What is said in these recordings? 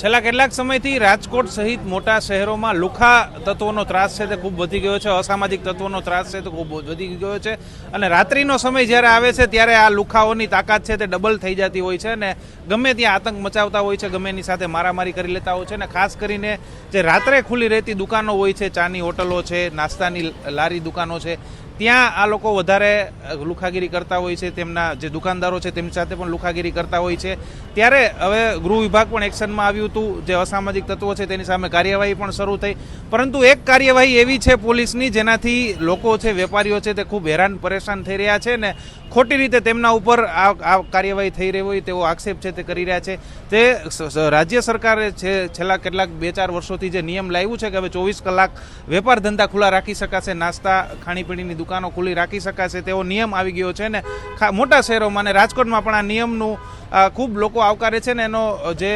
છેલ્લા કેટલાક સમયથી રાજકોટ સહિત મોટા શહેરોમાં લુખા તત્વોનો ત્રાસ છે તે ખૂબ વધી ગયો છે, અસામાજિક તત્વોનો ત્રાસ છે તે ખૂબ વધી ગયો છે અને રાત્રિનો સમય જ્યારે આવે છે ત્યારે આ લુખાઓની તાકાત છે તે ડબલ થઈ જતી હોય છે અને ગમે ત્યાં આતંક મચાવતા હોય છે, ગમે એની સાથે મારામારી કરી લેતા હોય છે અને ખાસ કરીને જે રાત્રે ખુલ્લી રહેતી દુકાનો હોય છે, ચાની હોટલો છે, નાસ્તાની લારી દુકાનો છે ત્યાં આ લોકો વધારે લુખાગીરી કરતા હોય છે, તેમના જે દુકાનદારો છે તેમની સાથે પણ લુખાગીરી કરતા હોય છે. ત્યારે હવે ગૃહ વિભાગ પણ એક્શનમાં આવ્યું હતું, જે અસામાજિક તત્વો છે તેની સામે કાર્યવાહી પણ શરૂ થઈ. પરંતુ એક કાર્યવાહી એવી છે પોલીસની, જેનાથી લોકો છે, વેપારીઓ છે તે ખૂબ હેરાન, પરેશાન થઈ રહ્યા છે ને ખોટી રીતે તેમના ઉપર આ કાર્યવાહી થઈ રહી હોય તેવો આક્ષેપ છે તે કરી રહ્યા છે. તે રાજ્ય સરકારે છે, છેલ્લા કેટલાક બે ચાર વર્ષોથી જે નિયમ લાવ્યું છે કે હવે ચોવીસ કલાક વેપાર ધંધા ખુલ્લા રાખી શકાશે, નાસ્તા, ખાણીપીણીની દુકાનો ખુલ્લી રાખી શકાશે તેવો નિયમ આવી ગયો છે ને મોટા શહેરોમાં અને રાજકોટમાં પણ આ નિયમનું ખૂબ લોકો આવકારે છે ને એનો જે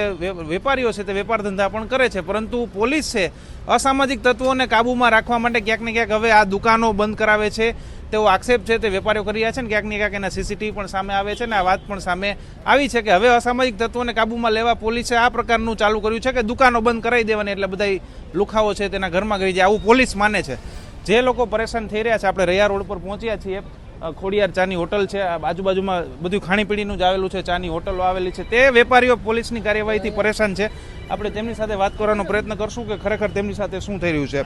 વેપારીઓ છે તે વેપાર ધંધા પણ કરે છે. પરંતુ પોલીસ છે, અસામાજિક તત્વોને કાબૂમાં રાખવા માટે ક્યાંક ને ક્યાંક હવે આ દુકાનો બંધ કરાવે છે તેવો આક્ષેપ છે તે વેપારીઓ કરી રહ્યા છે ને ક્યાંક ને ક્યાંક એના સીસીટીવી પણ સામે આવે છે ને આ વાત પણ સામે આવી છે કે હવે અસામાજિક તત્વોને કાબૂમાં લેવા પોલીસે આ પ્રકારનું ચાલુ કર્યું છે કે દુકાનો બંધ કરાવી દેવાની એટલે બધા લુખાઓ છે તેના ઘરમાં ગઈ જાય, આવું પોલીસ માને છે. જે લોકો પરેશાન થઈ રહ્યા છે આપણે રૈયા રોડ પર પહોંચ્યા છીએ. ખોડિયાર ચાની હોટલ છે આ આજુબાજુમાં બધું ખાણીપીણીનું જ આવેલું છે ચાની હોટલો આવેલી છે. તે વેપારીઓ પોલીસની કાર્યવાહીથી પરેશાન છે. આપણે તેમની સાથે વાત કરવાનો પ્રયત્ન કરશું કે ખરેખર તેમની સાથે શું થઈ રહ્યું છે?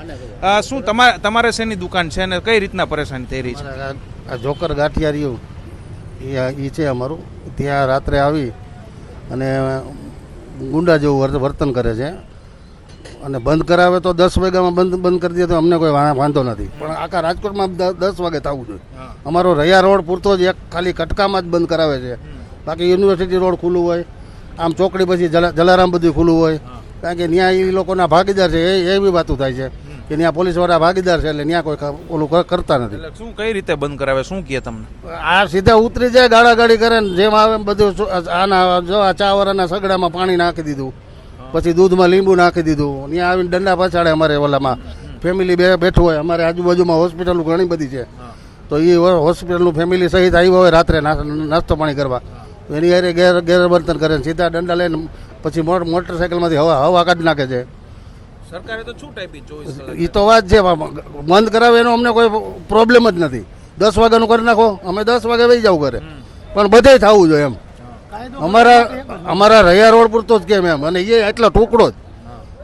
શું તમારે તમારે શેની દુકાન છે અને કઈ રીતના પરેશાની થઈ રહી છે? જોકર ગાંઠિયારીઓ એ છે અમારું. ત્યાં રાત્રે આવી અને ગુંડા જેવું વર્ત- વર્તન કરે છે. અને બંધ કરાવે તો દસ વાગ્યામાં બંધ બંધ કરી દે તો અમને કોઈ વાંધો નથી. પણ આખા રાજકોટમાં દસ વાગે થવું જોઈએ અમારો રૈયા રોડ પૂરતો જ એક ખાલી કટકામાં જ બંધ કરાવે છે. બાકી યુનિવર્સિટી રોડ ખુલ્લું હોય આમ ચોકડી પછી જલા- જલારામ બધું ખુલ્લું હોય. કારણ કે ત્યાં એ લોકોના ભાગીદાર છે એ એવી વાતો થાય છે કે ત્યાં પોલીસવાળા ભાગીદાર છે એટલે ત્યાં કોઈ ઓલું કરતા નથી. એટલે શું કઈ રીતે બંધ કરાવે શું કહે તમને? આ સીધા ઉતરી જાય ગાળા ગાડી કરે ને જેમ આવે બધું આના જો આ ચા વાળાના સગડામાં પાણી નાખી દીધું. પછી દૂધમાં લીંબુ નાખી દીધું. ત્યાં આવીને દંડા પછાડે અમારે ઓલામાં. ફેમિલી બે બેઠું હોય. અમારે આજુબાજુમાં હોસ્પિટલો ઘણી બધી છે. તો એ હોસ્પિટલનું ફેમિલી સહિત આવ્યું હોય રાત્રે નાસ- નાસ્તો પાણી કરવા. એની હારે ગેર ગેરવર્તન કરે સીધા દંડા લઈને પછી મોટ મોટરસાઇકલમાંથી હવા હવા કાઢી નાખે છે. સરકારે તો છૂટ આપી ચોવીસ એ તો વાત છે બંધ કરાવે એનો અમને કોઈ પ્રોબ્લેમ જ નથી. દસ વાગ્યાનું કરી નાખો. અમે દસ વાગે વહી જાવ ઘરે. પણ બધે થવું જોઈએ એમ. અમારા અમારા રૈયા રોડ પૂરતો જ કેમ એમ? અને એ એટલો ટુકડો જ.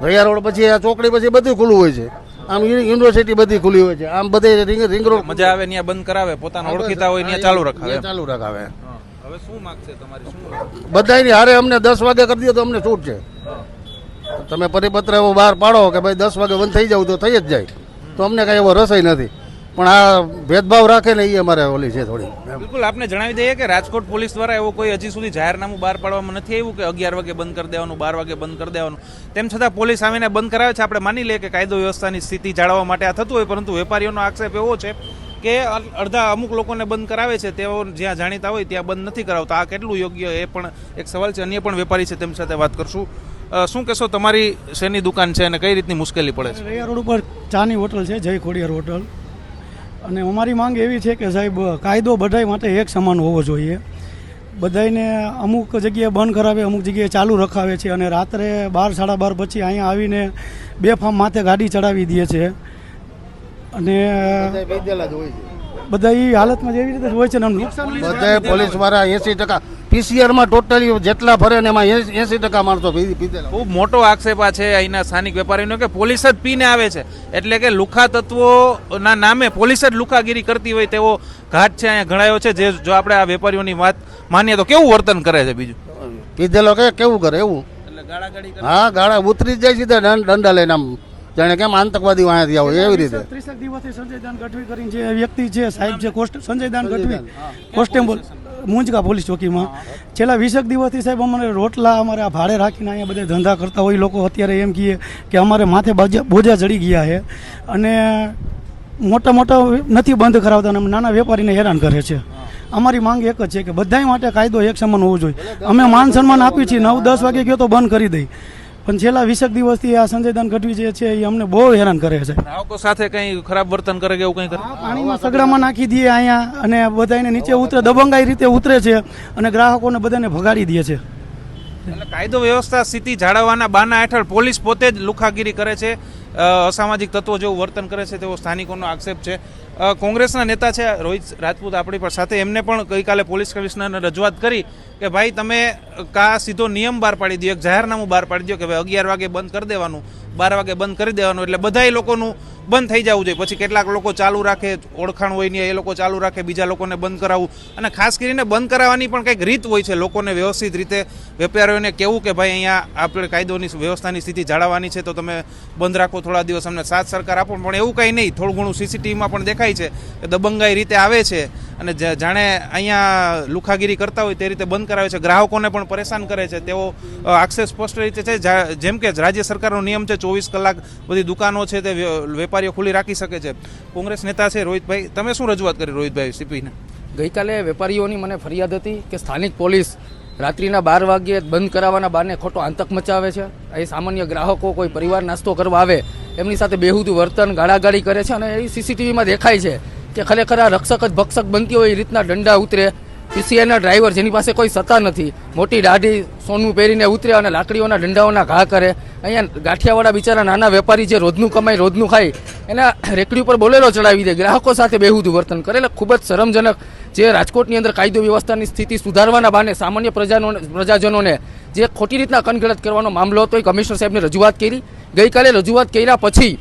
રૈયા રોડ પછી આ ચોકડી પછી બધું ખુલ્લું હોય છે. આમ યુનિવર્સિટી બધી ખુલ્લી હોય છે. આમ બધે રિંગ રિંગ રોડ મજા આવે ત્યાં બંધ કરાવે પોતાના ઓળખીતા હોય ત્યાં ચાલુ રખાવે ચાલુ રખાવે. હવે શું માગશે તમારી? શું બધાની હારે અમને દસ વાગે કરી દો તો અમને છૂટ છે. તમે પરિપત્ર એવો બહાર પાડો કે ભાઈ દસ વાગે બંધ થઈ જાવ તો થઈ જ જાય. તો અમને કાંઈ એવો રસોઈ નથી. પણ આ ભેદભાવ રાખે ને એ અમારે ઓલી છે થોડી બિલકુલ આપને જણાવી દઈએ કે રાજકોટ પોલીસ દ્વારા એવો કોઈ હજી સુધી જાહેરનામું બહાર પાડવામાં નથી આવ્યું કે અગિયાર વાગે બંધ કરી દેવાનું બાર વાગે બંધ કરી દેવાનું. તેમ છતાં પોલીસ આવીને બંધ કરાવે છે. આપણે માની લઈએ કે કાયદો વ્યવસ્થાની સ્થિતિ જાળવવા માટે આ થતું હોય પરંતુ વેપારીઓનો આક્ષેપ એવો છે કે અડધા અમુક લોકોને બંધ કરાવે છે. તેઓ જ્યાં જાણીતા હોય ત્યાં બંધ નથી કરાવતા. આ કેટલું યોગ્ય એ પણ એક સવાલ છે. અન્ય પણ વેપારી છે તેમની સાથે વાત કરશું. શું કહેશો તમારી શેની દુકાન છે અને કઈ રીતની મુશ્કેલી પડે છે? રોડ ઉપર ચાની હોટલ છે જય ખોડિયાર હોટલ. અને અમારી માંગ એવી છે કે સાહેબ કાયદો બધાય માટે એક સમાન હોવો જોઈએ. બધાયને અમુક જગ્યાએ બંધ કરાવે અમુક જગ્યાએ ચાલુ રખાવે છે અને રાત્રે બાર સાડા બાર પછી અહીંયા આવીને બે ફામ માથે ગાડી ચડાવી દે છે. અને બધા એ હાલતમાં જેવી રીતે હોય છે ને બધા પોલીસવાળા એસી ટકા પીસીઆરમાં ટોટલી જેટલા ભરે ને એમાં એસી ટકા માણસો પીધેલા ખૂબ મોટો આક્ષેપ આ છે અહીંના સ્થાનિક વેપારીનો કે પોલીસ જ પીને આવે છે. એટલે કે લુખા તત્વોના નામે પોલીસ જ લુખાગીરી કરતી હોય તેવો ઘાટ છે અહીંયા ઘણાયો છે. જે જો આપણે આ વેપારીઓની વાત માનીએ તો કેવું વર્તન કરે છે બીજું? પીધેલો કે કેવું કરે એવું? હા ગાળા ઉતરી જાય સીધા દંડ- લઈને આમ જાણે કેમ આતંકવાદી વાંથી આવો એવી રીતે. ત્રીસેક દિવસથી સંજય દાન ગઢવી કરીને જે વ્યક્તિ છે સાહેબ છે કોસ્ટ સંજય દાન ગઢવી કોન્સ્ટેબલ. મુંજકા પોલીસ ચોકીમાં. છેલ્લા વીસેક દિવસથી સાહેબ અમારે રોટલા, અમારે આ ભાડે રાખીને અહીંયા બધા ધંધા કરતા હોય લોકો અત્યારે એમ કહીએ કે અમારે માથે બાજા- ચડી ગયા છે. અને મોટા મોટા નથી બંધ કરાવતા અને નાના વેપારીને હેરાન કરે છે. અમારી માંગ એક જ છે કે બધાય માટે કાયદો એક સમાન હોવો જોઈએ. અમે માન સન્માન આપીએ છીએ. નવ, દસ વાગે ગયો તો બંધ કરી દઈ પણ છેલ્લા વીસેક દિવસથી આ સંજય દાન ગઢવી જે છે એ અમને બહુ હેરાન કરે છે. ગ્રાહકો સાથે કંઈ ખરાબ વર્તન કરે કે એવું કંઈ કરે? પાણીમાં સગડામાં નાખી દઈએ અહીંયા અને બધાને નીચે ઉતરે દબંગાઈ રીતે ઉતરે છે અને ગ્રાહકોને બધાને ભગાડી દે છે. એટલે કાયદો વ્યવસ્થા સ્થિતિ જાળવવાના બાના હેઠળ પોલીસ પોતે જ લુખાગીરી કરે છે. અસામાજિક તત્વો જેવું વર્તન કરે છે તેવો સ્થાનિકોનો આક્ષેપ છે. કોંગ્રેસના નેતા છે રોહિત રાજપૂત આપણી પર સાથે. એમને પણ ગઈકાલે પોલીસ કમિશનરને રજૂઆત કરી કે ભાઈ, તમે કા સીધો નિયમ બહાર પાડી દો, એક જાહેરનામું બહાર પાડી દો કે ભાઈ, અગિયાર વાગે બંધ કરી દેવાનું, બાર વાગે બંધ કરી દેવાનું. એટલે બધાય લોકોનું બંધ થઈ જવું જોઈએ. પછી કેટલાક લોકો ચાલુ રાખે, ઓળખાણ હોય નહીં એ લોકો ચાલુ રાખે, બીજા લોકોને બંધ કરાવવું. અને ખાસ કરીને બંધ કરાવવાની પણ કંઈક રીત હોય છે. લોકોને વ્યવસ્થિત રીતે વેપારીઓને કહેવું કે ભાઈ અહીંયા આપણે કાયદોની વ્યવસ્થાની સ્થિતિ જાળવવાની છે, તો તમે બંધ રાખો, થોડા દિવસ અમને સાથ સરકાર આપો. પણ એવું કંઈ નહીં. થોડું ઘણું સીસીટીવીમાં પણ દેખાય છે કે દબંગાઈ રીતે આવે છે. અને જાણે અહીંયા લુખાગીરી કરતા હોય તે રીતે બંધ કરાવે છે. ગ્રાહકોને પણ પરેશાન કરે છે. તેઓ આક્ષેપ સ્પષ્ટ રીતે છે. જેમ કે રાજ્ય સરકારનો નિયમ છે, ચોવીસ કલાક બધી દુકાનો છે તે વેપારીઓ ખુલ્લી રાખી શકે છે. કોંગ્રેસ નેતા છે રોહિતભાઈ, તમે શું રજૂઆત કરી રોહિતભાઈ સીપીને? ગઈકાલે વેપારીઓની મને ફરિયાદ હતી કે સ્થાનિક પોલીસ રાત્રિના બાર વાગ્યે બંધ કરાવવાના બારને ખોટો આતંક મચાવે છે. એ સામાન્ય ગ્રાહકો કોઈ પરિવાર નાસ્તો કરવા આવે, એમની સાથે બેહુદ વર્તન, ગાળાગાળી કરે છે અને એ સીસીટીવીમાં દેખાય છે. કે ખરેખર આ રક્ષક જ ભક્ષક બનતી હોય એ રીતના દંડા ઉતરે. પીસીઆઈના ડ્રાઈવર જેની પાસે કોઈ સત્તા નથી. મોટી દાઢી સોનું પહેરીને ઉતરે અને લાકડીઓના દંડાઓના ઘા કરે. અહીંયા ગાંઠિયાવાળા બિચારા નાના વેપારી જે રોજનું કમાય, રોજનું ખાય, એના રેકડી ઉપર બોલેલો ચડાવી દે. ગ્રાહકો સાથે બેહુદું વર્તન કરે. એટલે ખૂબ જ શરમજનક જે રાજકોટની અંદર કાયદો વ્યવસ્થાની સ્થિતિ સુધારવાના બહાને સામાન્ય પ્રજાનો પ્રજાજનોને જે ખોટી રીતના કનગડત કરવાનો મામલો હતો, એ કમિશનર સાહેબને રજૂઆત કરી. ગઈકાલે રજૂઆત કર્યા પછી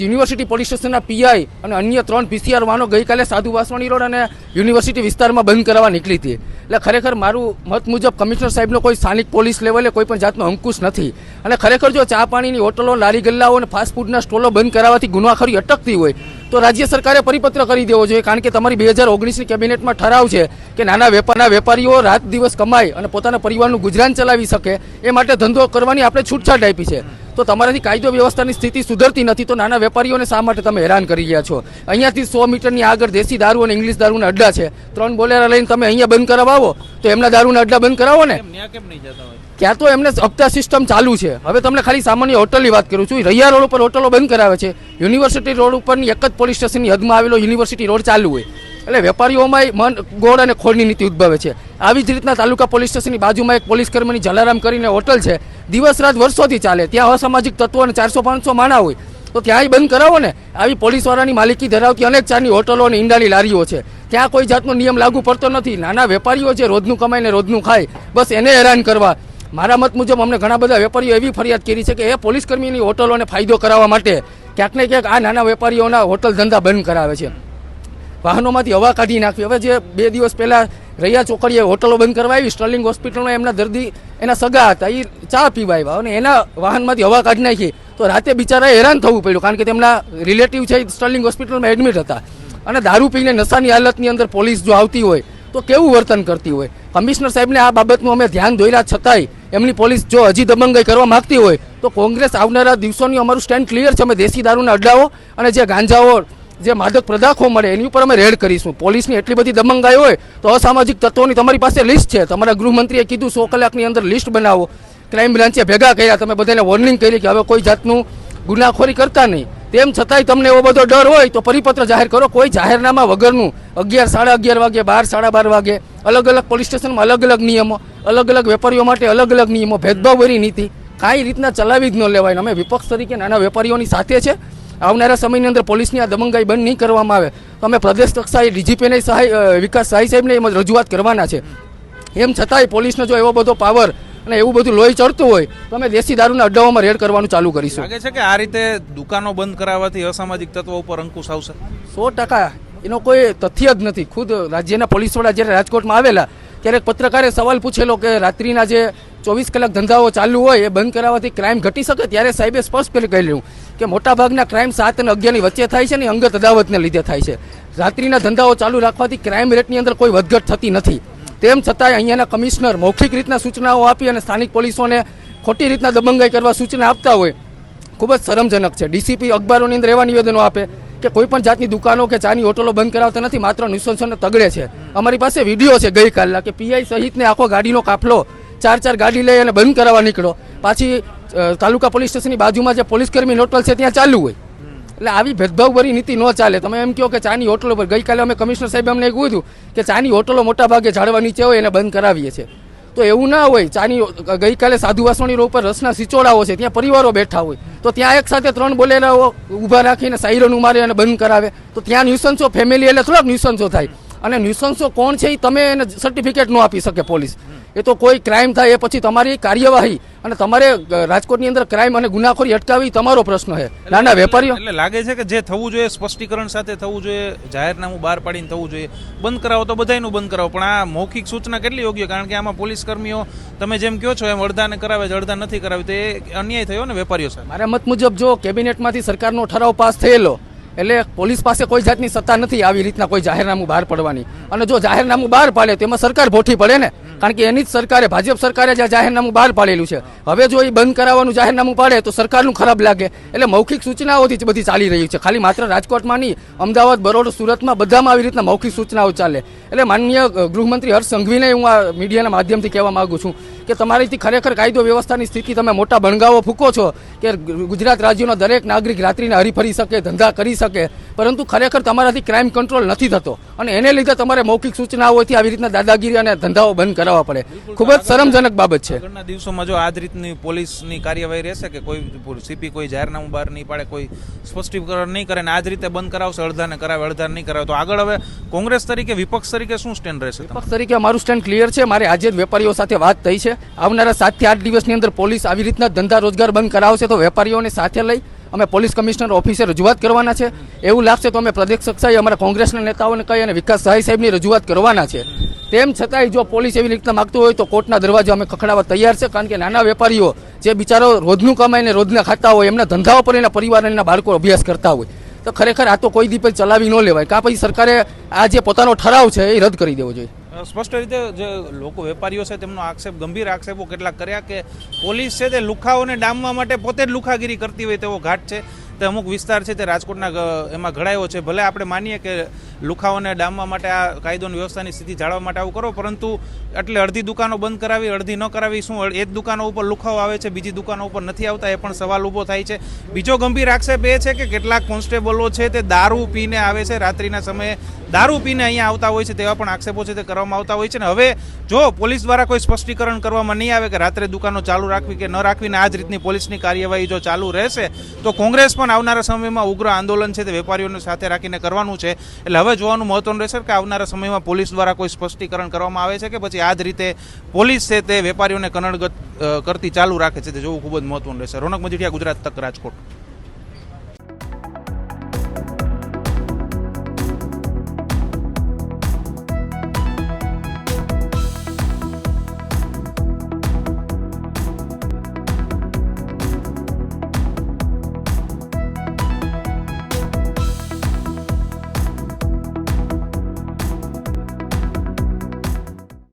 યુનિવર્સિટી પોલીસ સ્ટેશનના પીઆઈ અને અન્ય ત્રણ પીસીઆર વાહનો ગઈકાલે સાધુ વાસવાણી રોડ અને યુનિવર્સિટી વિસ્તારમાં બંધ કરવા નીકળી હતી. એટલે ખરેખર મારું મત મુજબ કમિશનર સાહેબનો કોઈ સ્થાનિક પોલીસ લેવલે કોઈ પણ જાતનો અંકુશ નથી. અને ખરેખર જો ચા પાણીની હોટલો, લારી ગલ્લાઓ અને ફાસ્ટફૂડના સ્ટોલો બંધ કરાવવાથી ગુનાખોરી અટકતી હોય, તો રાજ્ય સરકારે પરિપત્ર કરી દેવો જોઈએ, કારણ કે તમારી બે હજાર ઓગણીસની કેબિનેટમાં ઠરાવ છે કે નાના વેપારના વેપારીઓ રાત દિવસ કમાય અને પોતાના પરિવારનું ગુજરાન ચલાવી શકે, એ માટે ધંધો કરવાની આપણે છૂટછાટ આપી છે. તો તમારાથી કાયદો વ્યવસ્થાની સ્થિતિ સુધરતી નથી તો નાના વેપારીઓને શા માટે તમે હેરાન કરી રહ્યા છો? અહીંયાથી સો મીટરની આગળ દેશી દારૂ અને ઇંગ્લિશ દારૂના અડ્ડા છે. ત્રણ બોલેરા લઈને તમે અહીંયા બંધ કરાવવા? આવો તો એમના દારૂના અડ્ડા બંધ કરાવો ને? કેમ નહીં જતા હોય? ત્યાં તો એમને હપ્તા સિસ્ટમ ચાલુ છે. હવે તમને ખાલી સામાન્ય હોટલની વાત કરું છું. રૈયા રોડ ઉપર હોટલો બંધ કરાવે છે. યુનિવર્સિટી રોડ ઉપરની એક જ પોલીસ સ્ટેશનની હદમાં આવેલો યુનિવર્સિટી રોડ ચાલુ હોય. એટલે વેપારીઓમાં મન, ગોળ અને ખોળની નીતિ ઉદ્ભવે છે. આવી જ રીતના તાલુકા પોલીસ સ્ટેશનની બાજુમાં એક પોલીસ કર્મીની જલારામ કરીને હોટલ છે. દિવસ રાત વર્ષોથી ચાલે. ત્યાં અસામાજિક તત્વો અને ચારસો પાંચસો માણા હોય. તો ત્યાંય બંધ કરાવો ને. આવી પોલીસવાળાની માલિકી ધરાવતી અનેક ચારની હોટલો અને ઈંડાની લારીઓ છે. ત્યાં કોઈ જાતનો નિયમ લાગુ પડતો નથી. નાના વેપારીઓ જે રોજનું કમાઈને રોજનું ખાય, બસ એને હેરાન કરવા. મારા મત મુજબ અમને ઘણા બધા વેપારીઓ એવી ફરિયાદ કરી છે કે એ પોલીસ કર્મીની હોટલોને ફાયદો કરાવવા માટે ક્યાંક ને ક્યાંક આ નાના વેપારીઓના હોટલ ધંધા બંધ કરાવે છે. વાહનોમાંથી હવા કાઢી નાખવી. હવે જે બે દિવસ પહેલા રૈયા ચોકડીએ હોટલો બંધ કરવા આવી, સ્ટર્લિંગ હોસ્પિટલમાં એમના દર્દી, એના સગા હતા એ ચા પીવા આવ્યા અને એના વાહનમાંથી હવા કાઢી નાખી. તો રાતે બિચારાએ હેરાન થવું પડ્યું, કારણ કે તેમના રિલેટિવ છે સ્ટર્લિંગ હોસ્પિટલમાં એડમિટ હતા. અને દારૂ પીને નશાની હાલતની અંદર પોલીસ જો આવતી હોય, તો કેવું વર્તન કરતી હોય? કમિશનર સાહેબને આ બાબતનું અમે ધ્યાન દોર્યા છતાંય એમની પોલીસ જો હજી દબંગાઈ કરવા માગતી હોય, તો કોંગ્રેસ આવનારા દિવસોની અમારું સ્ટેન્ડ ક્લિયર છે. અમે દેશી દારૂના અડ્ડાઓ અને જે ગાંજાઓ જે માદક પદાર્થો મળે, એની ઉપર અમે રેડ કરીશું. પોલીસની એટલી બધી દમંગાઈ હોય તો અસામાજિક તત્વોની તમારી પાસે લિસ્ટ છે. તમારા ગૃહમંત્રીએ કીધું, સો કલાકની અંદર લિસ્ટ બનાવો. ક્રાઇમ બ્રાન્ચે ભેગા કર્યા, તમે બધાને વોર્નિંગ કરી કે હવે કોઈ જાતનું ગુનાખોરી કરતા નહીં. તેમ છતાંય તમને એવો બધો ડર હોય તો પરિપત્ર જાહેર કરો. કોઈ જાહેરનામા વગરનું. અગિયાર સાડા અગિયાર વાગે, બાર સાડા બાર વાગે. અલગ અલગ પોલીસ સ્ટેશનમાં અલગ અલગ નિયમો, અલગ અલગ વેપારીઓ માટે અલગ અલગ નિયમો ભેદભાવભરી નીતિ. કાંઈ રીતના ચલાવી જ ન લેવાય. અમે વિપક્ષ તરીકે નાના વેપારીઓની સાથે છે. આવનારા સમયની અંદર પોલીસની આ દમંગાઈ બંધ નહીં કરવામાં આવે. તો અમે પ્રદેશ કક્ષાએ ડીજીપીને સહાય વિકાસ સહાય સાહેબને એમ રજૂઆત કરવાના છે. એમ છતાંય પોલીસનો જો એવો બધો પાવર અને એવું બધું લોહી ચડતું હોય તો અમે દેશી દારૂના અડ્ડાઓમાં રેડ કરવાનું ચાલુ કરીશું. લાગે છે કે આ રીતે દુકાનો બંધ કરાવવાથી અસામાજિક તત્વો ઉપર અંકુશ આવશે? સો ટકા. એનો કોઈ તથ્ય જ નથી. ખુદ રાજ્યના પોલીસ વડા જ્યારે રાજકોટમાં આવેલા ત્યારે પત્રકારે સવાલ પૂછેલો કે રાત્રિના જે ચોવીસ કલાક ધંધાઓ ચાલુ હોય, એ બંધ કરાવવાથી ક્રાઇમ ઘટી શકે? ત્યારે સાહેબે સ્પષ્ટ કહેલું કે મોટાભાગના ક્રાઇમ સાત અને અગિયારની વચ્ચે થાય છે ને અંગત અદાવતને લીધે થાય છે. રાત્રિના ધંધાઓ ચાલુ રાખવાથી ક્રાઇમ રેટની અંદર કોઈ વધઘટ થતી નથી. તેમ છતાંય અહીંયાના કમિશનર મૌખિક રીતના સૂચનાઓ આપી અને સ્થાનિક પોલીસોને ખોટી રીતના દબંગાઈ કરવા સૂચના આપતા હોય. ખૂબ જ શરમજનક છે. ડીસીપી અખબારોની અંદર એવા નિવેદનો આપે કે કોઈ પણ જાતની દુકાનો કે ચાની હોટલો બંધ કરાવતા નથી, માત્ર નિસંસને તગડે છે. અમારી પાસે વીડિયો છે ગઈકાલના કે પીઆઈ સહિતને આખો ગાડીનો કાફલો ચાર ચાર ગાડી લઈ અને બંધ કરાવવા નીકળો. પાછી તાલુકા પોલીસ સ્ટેશનની બાજુમાં જે પોલીસ કર્મી હોટલ છે ત્યાં ચાલુ હોય. એટલે આવી ભેદભાવભરી નીતિ ન ચાલે. તમે એમ કહો કે ચાની હોટલો પર ગઈકાલે અમે કમિશનર સાહેબ અમને એવું હતું કે ચાની હોટલો મોટા ભાગે ઝાડવા નીચે હોય એને બંધ કરાવીએ છીએ. તો એવું ના હોય, ચાની ગઈકાલે સાધુ વાસણી રોડ રસના સિચોડાઓ છે, ત્યાં પરિવારો બેઠા હોય. તો ત્યાં એક સાથે ત્રણ બોલેરાઓ ઊભા રાખીને સાયરન ઉમારે અને બંધ કરાવે. તો ત્યાં ન્યુસન્સો ફેમિલી એટલે થોડાક ન્યુસન્સો થાય. અને ન્યુસન્સો કોણ છે એ તમે એને સર્ટિફિકેટ ન આપી શકે પોલીસ. એ તો કોઈ ક્રાઇમ થાય એ પછી તમારી કાર્યવાહી અને તમારે રાજકોટની અંદર ક્રાઇમ અને ગુનાખોરી અટકાવી તમારો પ્રશ્ન છે. નાના વેપારીઓ એટલે લાગે છે કે જે થવું જોઈએ સ્પષ્ટીકરણ સાથે થવું જોઈએ જાહેરનામું બહાર પાડીને થવું જોઈએ બંધ કરાવો તો બધાયનું બંધ કરાવો. પણ આ મૌખિક સૂચના કેટલી યોગ્ય? કારણ કે આમાં પોલીસ કર્મીઓ તમે જેમ કહો છો એમ અડધાને કરાવે છે અડધા નથી કરાવે. તો એ અન્યાય થયો ને વેપારીઓ સાથે? મારા મત મુજબ જો કેબિનેટમાંથી સરકારનો ઠરાવ પાસ થયેલો એટલે પોલીસ પાસે કોઈ જાતની સત્તા નથી આવી રીતના કોઈ જાહેરનામું બહાર પાડવાની. અને જો જાહેરનામું બહાર પાડે તેમાં સરકાર ભોઠી પડે ને? કારણ કે એની જ સરકારે, ભાજપ સરકારે જે જાહેરનામું બહાર પાડેલું છે. હવે જો એ બંધ કરાવવાનું જાહેરનામું પાડે તો સરકારનું ખરાબ લાગે. એટલે મૌખિક સૂચનાઓથી જ બધી ચાલી રહી છે. ખાલી માત્ર રાજકોટમાં નહીં, અમદાવાદ, બરોડ, સુરતમાં બધામાં આવી રીતના મૌખિક સૂચનાઓ ચાલે. એટલે માનનીય ગૃહમંત્રી હર્ષ સંઘવીને હું આ મીડિયાના માધ્યમથી કહેવા માગું છું કે તમારીથી ખરેખર કાયદો વ્યવસ્થાની સ્થિતિ તમે મોટા બણગાવો ફૂકો છો કે ગુજરાત રાજ્યનો દરેક નાગરિક રાત્રિને હરીફરી શકે, ધંધા કરી શકે પરંતુ ખરેખર તમારાથી ક્રાઇમ કંટ્રોલ નથી થતો. અને એને લીધે તમારે મૌખિક સૂચનાઓથી આવી રીતના દાદાગીરી અને ધંધાઓ બંધ કરાવવા પડે. ખૂબ જ શરમજનક બાબત છે. દિવસોમાં જો આ જ રીતની પોલીસની કાર્યવાહી રહેશે કે કોઈ સીપી કોઈ જાહેરનામું બહાર નહીં પાડે કોઈ સ્પષ્ટીકરણ નહીં કરે ને આ જ રીતે બંધ કરાવશે અડધાને કરાવે અડધાને નહીં કરાવે તો આગળ હવે કોંગ્રેસ તરીકે વિપક્ષ તરીકે શું સ્ટેન્ડ રહેશે વિપક્ષ તરીકે મારું સ્ટેન્ડ ક્લિયર છે. મારે આજે જ વેપારીઓ સાથે વાત થઈ છે. આવનારા સાતથી આઠ દિવસની અંદર પોલીસ આવી રીતના ધંધા રોજગાર બંધ કરાવશે તો વેપારીઓને સાથે લઈ અમે પોલીસ કમિશનર ઓફિસે રજૂઆત કરવાના છે. એવું લાગશે તો અમે પ્રદેશ કક્ષાએ અમારા કોંગ્રેસના નેતાઓને કહી અને વિકાસ સહાય સાહેબની રજૂઆત કરવાના છે. તેમ છતાંય જો પોલીસ એવી રીતના માગતું હોય તો કોર્ટના દરવાજા અમે ખખડાવવા તૈયાર છે કારણ કે નાના વેપારીઓ જે બિચારો રોજનું કમાઈને રોજના ખાતા હોય, એમના ધંધાઓ પર એના પરિવાર એના બાળકો અભ્યાસ કરતા હોય. તો ખરેખર આ તો કોઈ દી પછી ચલાવી ન લેવાય. કાં પછી સરકારે આ જે પોતાનો ઠરાવ છે એ રદ કરી દેવો જોઈએ. સ્પષ્ટ રીતે જે લોકો વેપારીઓ છે તેમનો આક્ષેપ, ગંભીર આક્ષેપો કેટલાક કર્યા કે પોલીસ છે તે લુખાઓને ડામવા માટે પોતે જ લુખાગીરી કરતી હોય તેવો ઘાટ છે. તે અમુક વિસ્તાર છે તે રાજકોટના એમાં ઘડાયો છે. ભલે આપણે માનીએ કે લુખાઓને ડામવા માટે આ કાયદો અને વ્યવસ્થાની સ્થિતિ જાળવવા માટે આવું કરો, પરંતુ એટલે અડધી દુકાનો બંધ કરાવી, અડધી ન કરાવી, શું એ જ દુકાનો ઉપર લુખાઓ આવે છે, બીજી દુકાનો ઉપર નથી આવતા, એ પણ સવાલ ઊભો થાય છે. બીજો ગંભીર આક્ષેપ એ છે કે કેટલાક કોન્સ્ટેબલો છે તે દારૂ પીને આવે છે, રાત્રિના સમયે દારૂ પીને અહીંયા આવતા હોય છે, તેવા પણ આક્ષેપો છે તે કરવામાં આવતા હોય છે. ને હવે જો પોલીસ દ્વારા કોઈ સ્પષ્ટીકરણ કરવામાં નહીં આવે કે રાત્રે દુકાનો ચાલુ રાખવી કે ન રાખવીને આ જ રીતની પોલીસની કાર્યવાહી જો ચાલુ રહેશે, તો કોંગ્રેસ પણ આવનારા સમયમાં ઉગ્ર આંદોલન છે તે વેપારીઓને સાથે રાખીને કરવાનું છે. એટલે હવે જોવાનું મહત્વનું રહેશે કે આવનારા સમયમાં પોલીસ દ્વારા કોઈ સ્પષ્ટીકરણ કરવામાં આવે છે કે પછી આ જ રીતે પોલીસ છે તે વેપારીઓને કનડગત કરતી ચાલુ રાખે છે તે જોવું ખૂબ જ મહત્વનું રહેશે. રોનક મજીઠિયા, ગુજરાત તક રાજકોટ.